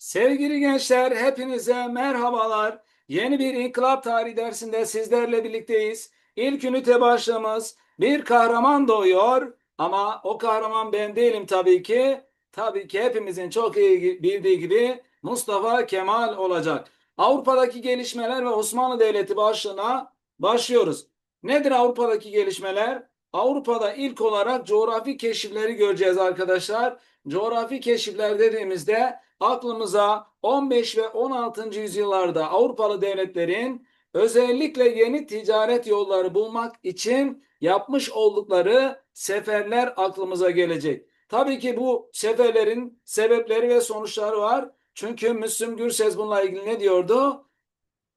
Sevgili gençler, hepinize merhabalar. Yeni bir İnkılap Tarihi dersinde sizlerle birlikteyiz. İlk ünite başlığımız bir kahraman doğuyor ama o kahraman ben değilim tabii ki. Tabii ki hepimizin çok iyi bildiği gibi Mustafa Kemal olacak. Avrupa'daki gelişmeler ve Osmanlı Devleti başlığına başlıyoruz. Nedir Avrupa'daki gelişmeler? Avrupa'da ilk olarak coğrafi keşifleri göreceğiz arkadaşlar. Coğrafi keşifler dediğimizde aklımıza 15 ve 16. yüzyıllarda Avrupalı devletlerin özellikle yeni ticaret yolları bulmak için yapmış oldukları seferler aklımıza gelecek. Tabii ki bu seferlerin sebepleri ve sonuçları var. Çünkü Müslüm Gürses bununla ilgili ne diyordu?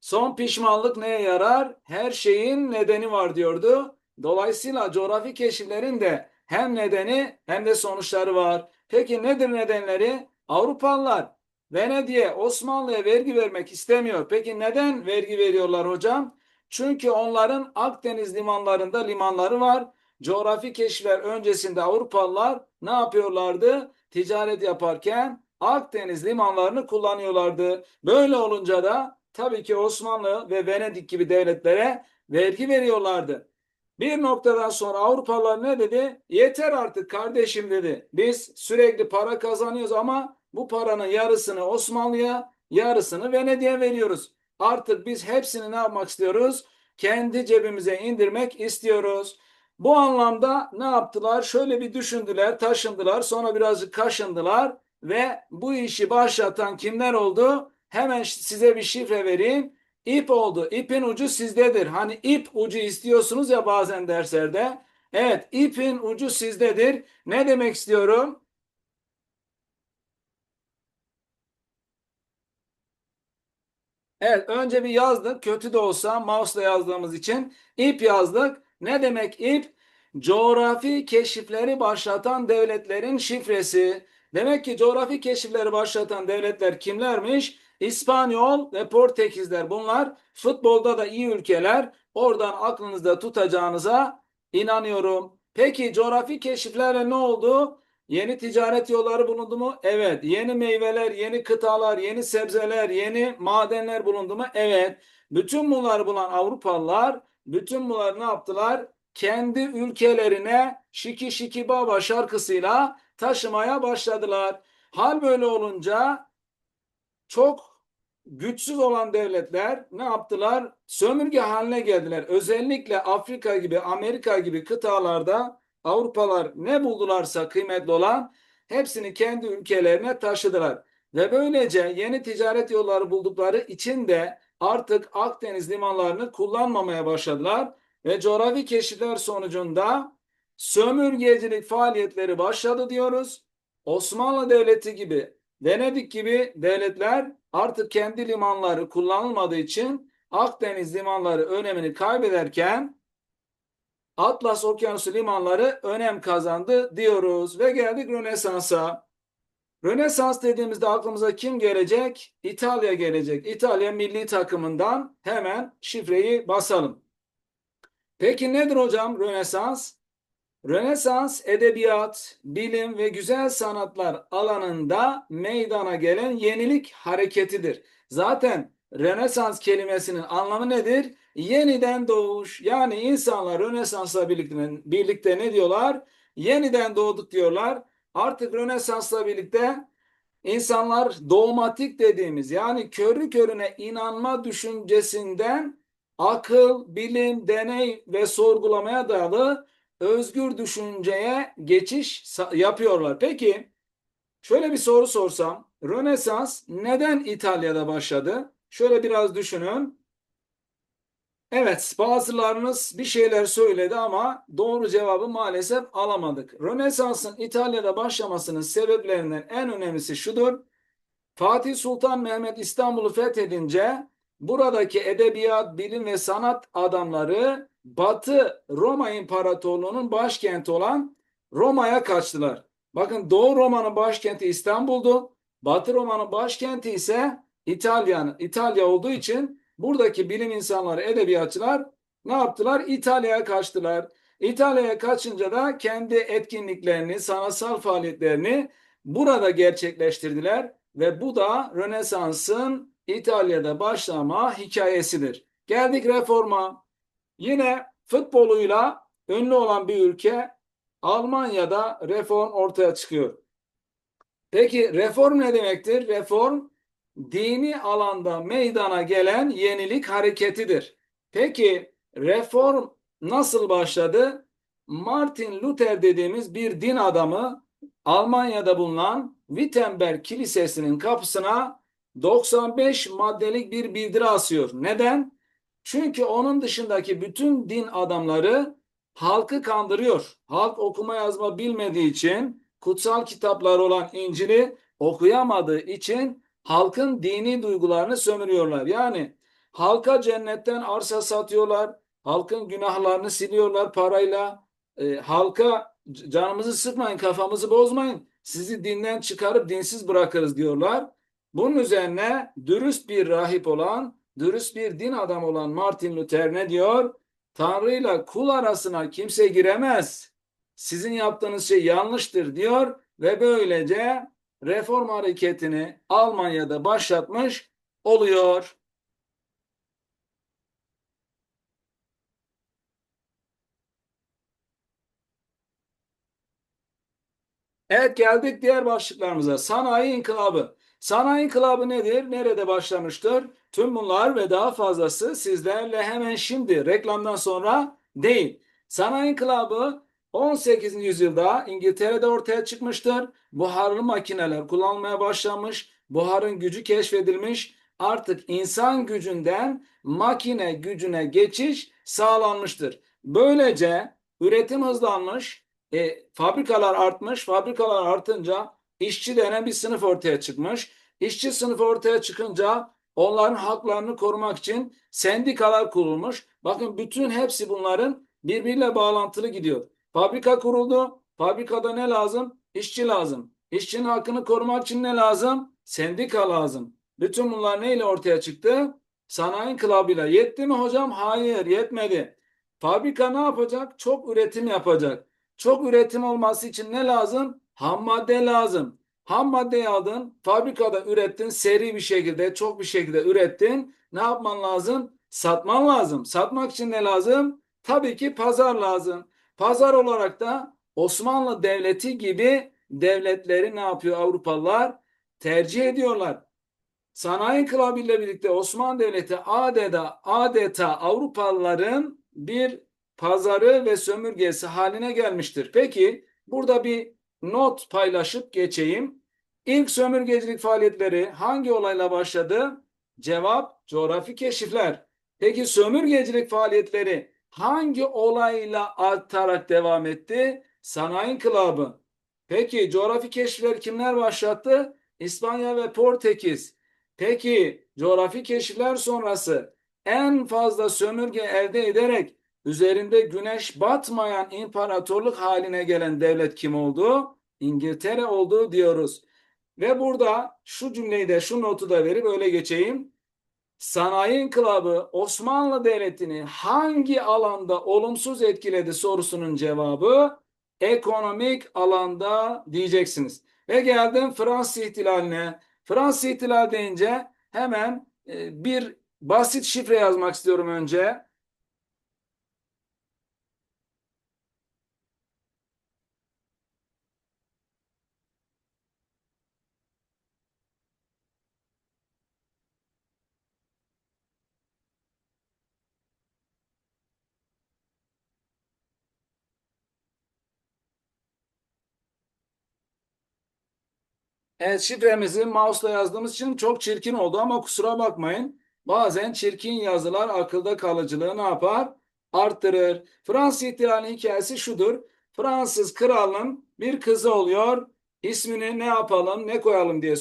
Son pişmanlık neye yarar? Her şeyin nedeni var diyordu. Dolayısıyla coğrafi keşiflerin de hem nedeni hem de sonuçları var. Peki nedir nedenleri? Avrupalılar Venedik'e, Osmanlı'ya vergi vermek istemiyor. Peki neden vergi veriyorlar hocam? Çünkü onların Akdeniz limanlarında limanları var. Coğrafi keşifler öncesinde Avrupalılar ne yapıyorlardı? Ticaret yaparken Akdeniz limanlarını kullanıyorlardı. Böyle olunca da tabii ki Osmanlı ve Venedik gibi devletlere vergi veriyorlardı. Bir noktadan sonra Avrupalılar ne dedi? Yeter artık kardeşim dedi. Biz sürekli para kazanıyoruz ama bu paranın yarısını Osmanlı'ya, yarısını Venedik'e veriyoruz. Artık biz hepsini ne yapmak istiyoruz? Kendi cebimize indirmek istiyoruz. Bu anlamda ne yaptılar? Şöyle bir düşündüler, taşındılar, sonra birazcık kaşındılar ve bu işi başlatan kimler oldu? Hemen size bir şifre vereyim. İp oldu. İpin ucu sizdedir. Hani ip ucu istiyorsunuz ya bazen derslerde. Evet, ipin ucu sizdedir. Ne demek istiyorum? Evet, önce bir yazdık. Kötü de olsa mouse'la yazdığımız için ip yazdık. Ne demek ip? Coğrafi keşifleri başlatan devletlerin şifresi. Demek ki coğrafi keşifleri başlatan devletler kimlermiş? İspanyol ve Portekizler. Bunlar futbolda da iyi ülkeler. Oradan aklınızda tutacağınıza inanıyorum. Peki coğrafi keşiflerle ne oldu? Yeni ticaret yolları bulundu mu? Evet. Yeni meyveler, yeni kıtalar, yeni sebzeler, yeni madenler bulundu mu? Evet. Bütün bunları bulan Avrupalılar bütün bunları ne yaptılar? Kendi ülkelerine Şiki Şiki Baba şarkısıyla taşımaya başladılar. Hal böyle olunca çok güçsüz olan devletler ne yaptılar? Sömürge haline geldiler. Özellikle Afrika gibi, Amerika gibi kıtalarda Avrupalar ne buldularsa kıymetli olan hepsini kendi ülkelerine taşıdılar. Ve böylece yeni ticaret yolları buldukları için de artık Akdeniz limanlarını kullanmamaya başladılar ve coğrafi keşifler sonucunda sömürgecilik faaliyetleri başladı diyoruz. Osmanlı Devleti gibi, Venedik gibi devletler artık kendi limanları kullanılmadığı için Akdeniz limanları önemini kaybederken Atlas Okyanusu limanları önem kazandı diyoruz ve geldik Rönesans'a. Rönesans dediğimizde aklımıza kim gelecek? İtalya gelecek. İtalya milli takımından hemen şifreyi basalım. Peki nedir hocam Rönesans? Rönesans edebiyat, bilim ve güzel sanatlar alanında meydana gelen yenilik hareketidir. Zaten Rönesans kelimesinin anlamı nedir? Yeniden doğuş. Yani insanlar Rönesans'la birlikte, birlikte ne diyorlar? Yeniden doğduk diyorlar. Artık Rönesans'la birlikte insanlar dogmatik dediğimiz yani körü körüne inanma düşüncesinden akıl, bilim, deney ve sorgulamaya dayalı özgür düşünceye geçiş yapıyorlar. Peki şöyle bir soru sorsam Rönesans neden İtalya'da başladı? Şöyle biraz düşünün. Evet, bazılarınız bir şeyler söyledi ama doğru cevabı maalesef alamadık. Rönesans'ın İtalya'da başlamasının sebeplerinden en önemlisi şudur. Fatih Sultan Mehmet İstanbul'u fethedince buradaki edebiyat, bilim ve sanat adamları Batı Roma İmparatorluğu'nun başkenti olan Roma'ya kaçtılar. Bakın Doğu Roma'nın başkenti İstanbul'du. Batı Roma'nın başkenti ise İtalyan, İtalya olduğu için buradaki bilim insanları, edebiyatçılar ne yaptılar? İtalya'ya kaçtılar. İtalya'ya kaçınca da kendi etkinliklerini, sanatsal faaliyetlerini burada gerçekleştirdiler. ve bu da Rönesans'ın İtalya'da başlama hikayesidir. Geldik reforma. Yine futboluyla ünlü olan bir ülke Almanya'da reform ortaya çıkıyor. Peki reform ne demektir? Reform dini alanda meydana gelen yenilik hareketidir. Peki reform nasıl başladı? Martin Luther dediğimiz bir din adamı Almanya'da bulunan Wittenberg Kilisesi'nin kapısına 95 maddelik bir bildiri asıyor. Neden? Çünkü onun dışındaki bütün din adamları halkı kandırıyor. Halk okuma yazma bilmediği için kutsal kitaplar olan İncil'i okuyamadığı için halkın dini duygularını sömürüyorlar. Yani halka cennetten arsa satıyorlar, halkın günahlarını siliyorlar parayla, e, halka canımızı sıkmayın, kafamızı bozmayın, sizi dinden çıkarıp dinsiz bırakırız diyorlar. Bunun üzerine dürüst bir rahip olan, dürüst bir din adamı olan Martin Luther ne diyor? Tanrı ile kul arasına kimse giremez. Sizin yaptığınız şey yanlıştır diyor ve böylece reform hareketini Almanya'da başlatmış oluyor. Evet geldik diğer başlıklarımıza. Sanayi inkılabı. Sanayi inkılabı nedir? Nerede başlamıştır? Tüm bunlar ve daha fazlası sizlerle hemen şimdi reklamdan sonra değil. Sanayi inkılabı 18. yüzyılda İngiltere'de ortaya çıkmıştır. Buharlı makineler kullanılmaya başlamış. Buharın gücü keşfedilmiş. Artık insan gücünden makine gücüne geçiş sağlanmıştır. Böylece üretim hızlanmış, e, fabrikalar artmış. Fabrikalar artınca işçi denen bir sınıf ortaya çıkmış. İşçi sınıfı ortaya çıkınca onların haklarını korumak için sendikalar kurulmuş. Bakın bütün hepsi bunların birbiriyle bağlantılı gidiyor. Fabrika kuruldu. Fabrikada ne lazım? İşçi lazım. İşçinin hakkını korumak için ne lazım? Sendika lazım. Bütün bunlar neyle ortaya çıktı? Sanayi inkılabıyla. Yetti mi hocam? Hayır yetmedi. Fabrika ne yapacak? Çok üretim yapacak. Çok üretim olması için ne lazım? Ham madde lazım. Ham maddeyi aldın, fabrikada ürettin, seri bir şekilde, çok bir şekilde ürettin. Ne yapman lazım? Satman lazım. Satmak için ne lazım? Tabii ki pazar lazım. Pazar olarak da Osmanlı Devleti gibi devletleri ne yapıyor Avrupalılar? Tercih ediyorlar. Sanayi İnkılabı birlikte Osmanlı Devleti adeta, adeta Avrupalıların bir pazarı ve sömürgesi haline gelmiştir. Peki burada bir not paylaşıp geçeyim. İlk sömürgecilik faaliyetleri hangi olayla başladı? Cevap coğrafi keşifler. Peki sömürgecilik faaliyetleri hangi olayla artarak devam etti? Sanayi inkılabı. Peki coğrafi keşifler kimler başlattı? İspanya ve Portekiz. Peki coğrafi keşifler sonrası en fazla sömürge elde ederek üzerinde güneş batmayan imparatorluk haline gelen devlet kim oldu? İngiltere oldu diyoruz. Ve burada şu cümleyi de şu notu da verip öyle geçeyim. Sanayi İnkılabı Osmanlı Devleti'ni hangi alanda olumsuz etkiledi sorusunun cevabı ekonomik alanda diyeceksiniz. Ve geldim Fransız ihtilaline. Fransız ihtilal deyince hemen e, bir basit şifre yazmak istiyorum önce. Evet şifremizi mouse'la yazdığımız için çok çirkin oldu ama kusura bakmayın. Bazen çirkin yazılar akılda kalıcılığı ne yapar? Arttırır. Fransız ihtilalinin hikayesi şudur. Fransız kralın bir kızı oluyor. İsmini ne yapalım, ne koyalım diye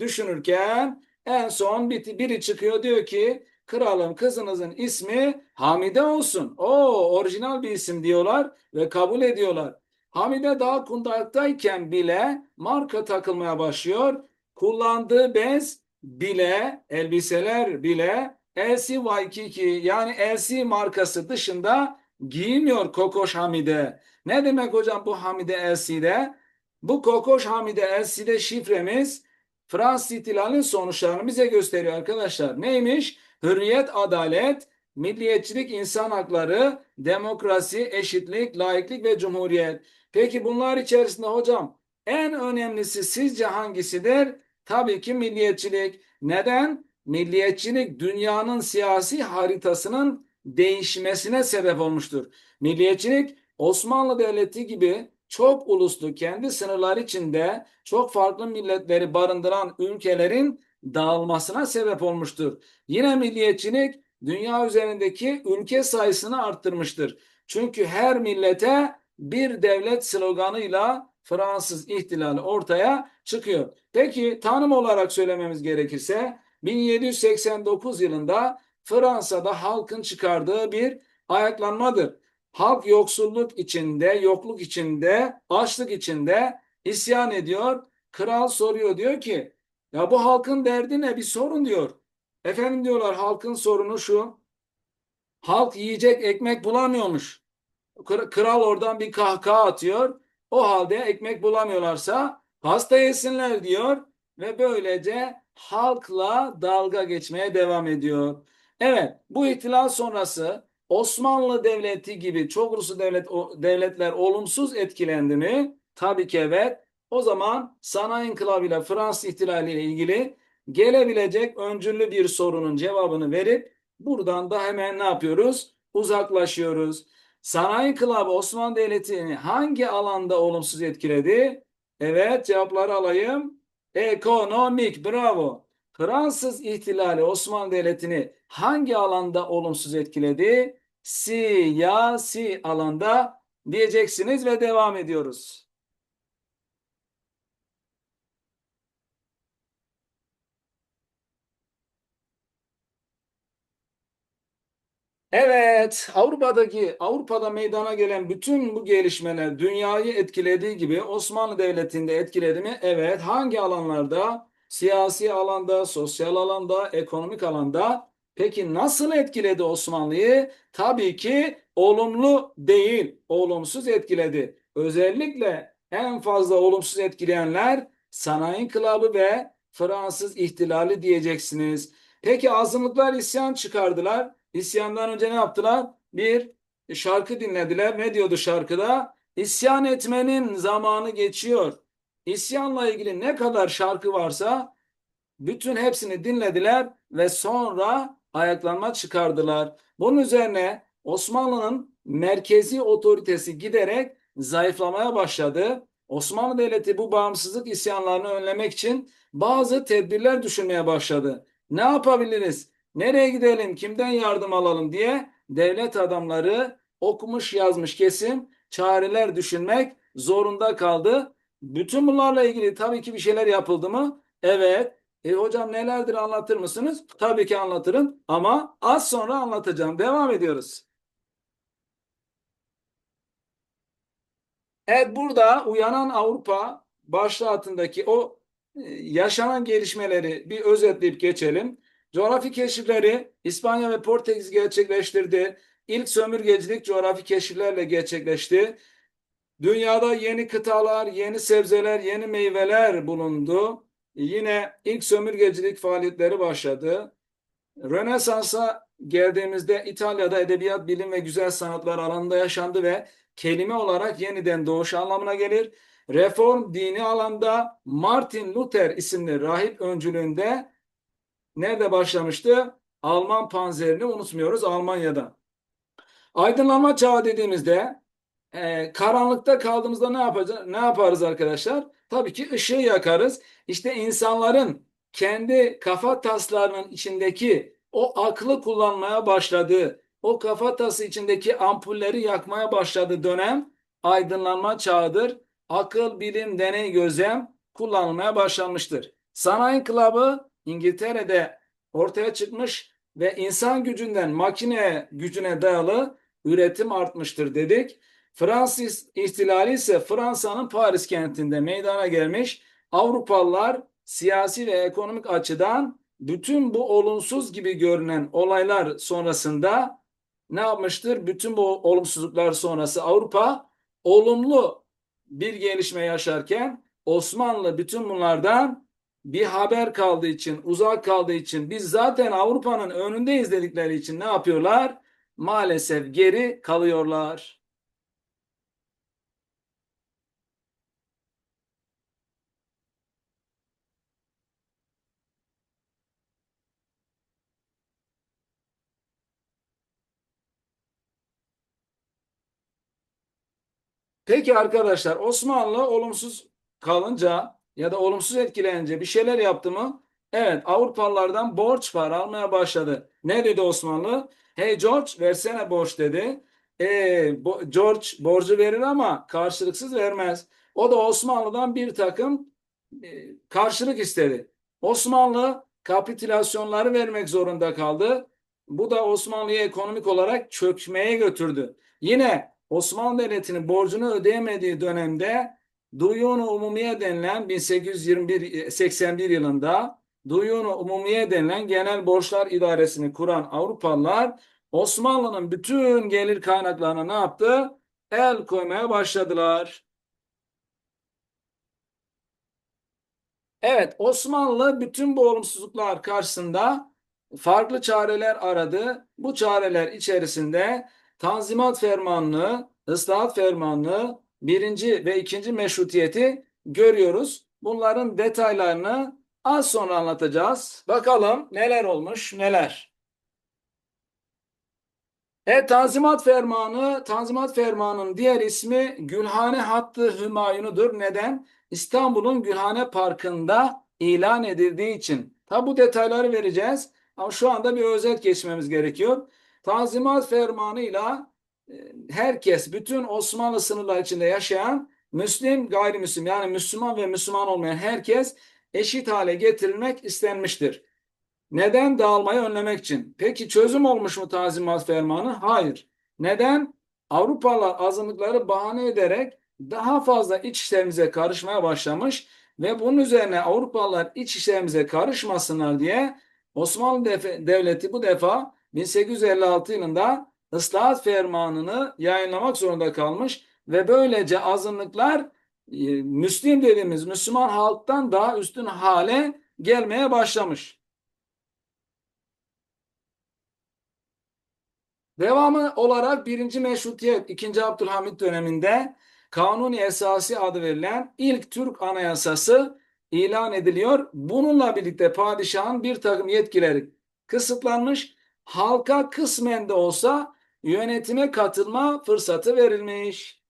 düşünürken en son biri çıkıyor diyor ki kralım kızınızın ismi Hamide olsun. O orijinal bir isim diyorlar ve kabul ediyorlar. Hamide daha kundaktayken bile marka takılmaya başlıyor. Kullandığı bez bile, elbiseler bile LC Waikiki yani LC markası dışında giymiyor Kokoş Hamide. Ne demek hocam bu Hamide LC'de? Bu Kokoş Hamide LC'de şifremiz Fransız ihtilalinin sonuçlarını bize gösteriyor arkadaşlar. Neymiş? Hürriyet, adalet, milliyetçilik, insan hakları, demokrasi, eşitlik, laiklik ve cumhuriyet. Peki bunlar içerisinde hocam en önemlisi sizce hangisidir? Tabii ki milliyetçilik. Neden? Milliyetçilik dünyanın siyasi haritasının değişmesine sebep olmuştur. Milliyetçilik Osmanlı Devleti gibi çok uluslu kendi sınırları içinde çok farklı milletleri barındıran ülkelerin dağılmasına sebep olmuştur. Yine milliyetçilik dünya üzerindeki ülke sayısını arttırmıştır. Çünkü her millete bir devlet sloganıyla Fransız ihtilali ortaya çıkıyor. Peki tanım olarak söylememiz gerekirse 1789 yılında Fransa'da halkın çıkardığı bir ayaklanmadır. Halk yoksulluk içinde, yokluk içinde, açlık içinde isyan ediyor. Kral soruyor diyor ki ya bu halkın derdi ne bir sorun diyor. Efendim diyorlar halkın sorunu şu. Halk yiyecek ekmek bulamıyormuş. Kral oradan bir kahkaha atıyor. O halde ekmek bulamıyorlarsa pasta yesinler diyor ve böylece halkla dalga geçmeye devam ediyor. Evet bu ihtilal sonrası Osmanlı Devleti gibi çok uluslu devlet, devletler olumsuz etkilendi mi? Tabii ki evet. O zaman sanayi inkılabıyla Fransız ihtilali ile ilgili gelebilecek öncüllü bir sorunun cevabını verip buradan da hemen ne yapıyoruz? Uzaklaşıyoruz. Sanayi inkılabı Osmanlı Devleti'ni hangi alanda olumsuz etkiledi? Evet cevapları alayım. Ekonomik bravo. Fransız ihtilali Osmanlı Devleti'ni hangi alanda olumsuz etkiledi? Siyasi alanda diyeceksiniz ve devam ediyoruz. Evet, Avrupa'daki Avrupa'da meydana gelen bütün bu gelişmeler dünyayı etkilediği gibi Osmanlı Devleti'nde etkiledi mi? Evet, hangi alanlarda? Siyasi alanda, sosyal alanda, ekonomik alanda. Peki nasıl etkiledi Osmanlı'yı? Tabii ki olumlu değil, olumsuz etkiledi. Özellikle en fazla olumsuz etkileyenler sanayi inkılabı ve Fransız ihtilali diyeceksiniz. Peki azınlıklar isyan çıkardılar. İsyandan önce ne yaptılar? Bir şarkı dinlediler. Ne diyordu şarkıda? İsyan etmenin zamanı geçiyor. İsyanla ilgili ne kadar şarkı varsa bütün hepsini dinlediler ve sonra ayaklanma çıkardılar. Bunun üzerine Osmanlı'nın merkezi otoritesi giderek zayıflamaya başladı. Osmanlı Devleti bu bağımsızlık isyanlarını önlemek için bazı tedbirler düşünmeye başladı. Ne yapabiliriz? Nereye gidelim? Kimden yardım alalım diye devlet adamları okumuş yazmış kesim çareler düşünmek zorunda kaldı. Bütün bunlarla ilgili tabii ki bir şeyler yapıldı mı? Evet. E hocam nelerdir anlatır mısınız? Tabii ki anlatırım ama az sonra anlatacağım. Devam ediyoruz. Evet burada uyanan Avrupa başlığı altındaki o e, yaşanan gelişmeleri bir özetleyip geçelim. Coğrafi keşifleri İspanya ve Portekiz gerçekleştirdi. İlk sömürgecilik coğrafi keşiflerle gerçekleşti. Dünyada yeni kıtalar, yeni sebzeler, yeni meyveler bulundu. Yine ilk sömürgecilik faaliyetleri başladı. Rönesans'a geldiğimizde İtalya'da edebiyat, bilim ve güzel sanatlar alanında yaşandı ve kelime olarak yeniden doğuş anlamına gelir. Reform dini alanda Martin Luther isimli rahip öncülüğünde nerede başlamıştı? Alman panzerini unutmuyoruz Almanya'da. Aydınlanma çağı dediğimizde e, karanlıkta kaldığımızda ne yapacağız? Ne yaparız arkadaşlar? Tabii ki ışığı yakarız. İşte insanların kendi kafa taslarının içindeki o aklı kullanmaya başladığı, o kafa tası içindeki ampulleri yakmaya başladığı dönem aydınlanma çağıdır. Akıl, bilim, deney, gözlem kullanılmaya başlanmıştır. Sanayi inkılabı İngiltere'de ortaya çıkmış ve insan gücünden makine gücüne dayalı üretim artmıştır dedik. Fransız ihtilali ise Fransa'nın Paris kentinde meydana gelmiş. Avrupalılar siyasi ve ekonomik açıdan bütün bu olumsuz gibi görünen olaylar sonrasında ne yapmıştır? Bütün bu olumsuzluklar sonrası Avrupa olumlu bir gelişme yaşarken Osmanlı bütün bunlardan bir haber kaldığı için, uzak kaldığı için, biz zaten Avrupa'nın önündeyiz dedikleri için ne yapıyorlar? Maalesef geri kalıyorlar. Peki arkadaşlar Osmanlı olumsuz kalınca ya da olumsuz etkilenince bir şeyler yaptı mı? Evet Avrupalılardan borç para almaya başladı. Ne dedi Osmanlı? Hey George versene borç dedi. E, bo George borcu verir ama karşılıksız vermez. O da Osmanlı'dan bir takım e, karşılık istedi. Osmanlı kapitülasyonları vermek zorunda kaldı. Bu da Osmanlı'yı ekonomik olarak çökmeye götürdü. Yine Osmanlı Devleti'nin borcunu ödeyemediği dönemde Duyun-u Umumiye denilen 1821 81 yılında Duyun-u Umumiye denilen genel borçlar idaresini kuran Avrupalılar Osmanlı'nın bütün gelir kaynaklarına ne yaptı? El koymaya başladılar. Evet, Osmanlı bütün bu olumsuzluklar karşısında farklı çareler aradı. Bu çareler içerisinde Tanzimat Fermanlığı, Islahat Fermanlığı, birinci ve ikinci meşrutiyeti görüyoruz. Bunların detaylarını az sonra anlatacağız. Bakalım neler olmuş, neler. Evet, Tanzimat Fermanı, Tanzimat Fermanı'nın diğer ismi Gülhane Hattı Hümayunu'dur. Neden? İstanbul'un Gülhane Parkı'nda ilan edildiği için. Tabi bu detayları vereceğiz. Ama şu anda bir özet geçmemiz gerekiyor. Tanzimat Fermanı'yla e, herkes, bütün Osmanlı sınırları içinde yaşayan Müslim, gayrimüslim yani Müslüman ve Müslüman olmayan herkes eşit hale getirilmek istenmiştir. Neden? Dağılmayı önlemek için. Peki çözüm olmuş mu Tanzimat Fermanı? Hayır. Neden? Avrupalılar azınlıkları bahane ederek daha fazla iç işlerimize karışmaya başlamış ve bunun üzerine Avrupalılar iç işlerimize karışmasınlar diye Osmanlı Devleti bu defa 1856 yılında ıslahat fermanını yayınlamak zorunda kalmış ve böylece azınlıklar e, Müslim dediğimiz Müslüman halktan daha üstün hale gelmeye başlamış. Devamı olarak birinci meşrutiyet 2. Abdülhamit döneminde Kanuni Esası adı verilen ilk Türk anayasası ilan ediliyor. Bununla birlikte padişahın bir takım yetkileri kısıtlanmış, halka kısmen de olsa yönetime katılma fırsatı verilmiş.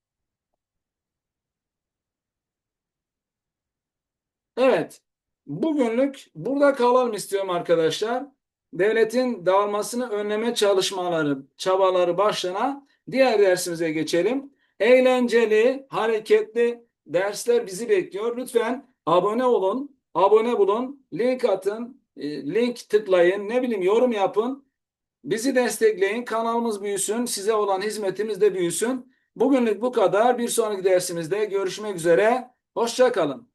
Evet, bugünlük burada kalalım istiyorum arkadaşlar. Devletin dağılmasını önleme çalışmaları, çabaları başlana diğer dersimize geçelim. Eğlenceli, hareketli dersler bizi bekliyor. Lütfen abone olun, abone bulun, link atın, e, link tıklayın, ne bileyim yorum yapın. Bizi destekleyin, kanalımız büyüsün, size olan hizmetimiz de büyüsün. Bugünlük bu kadar. Bir sonraki dersimizde görüşmek üzere. Hoşçakalın.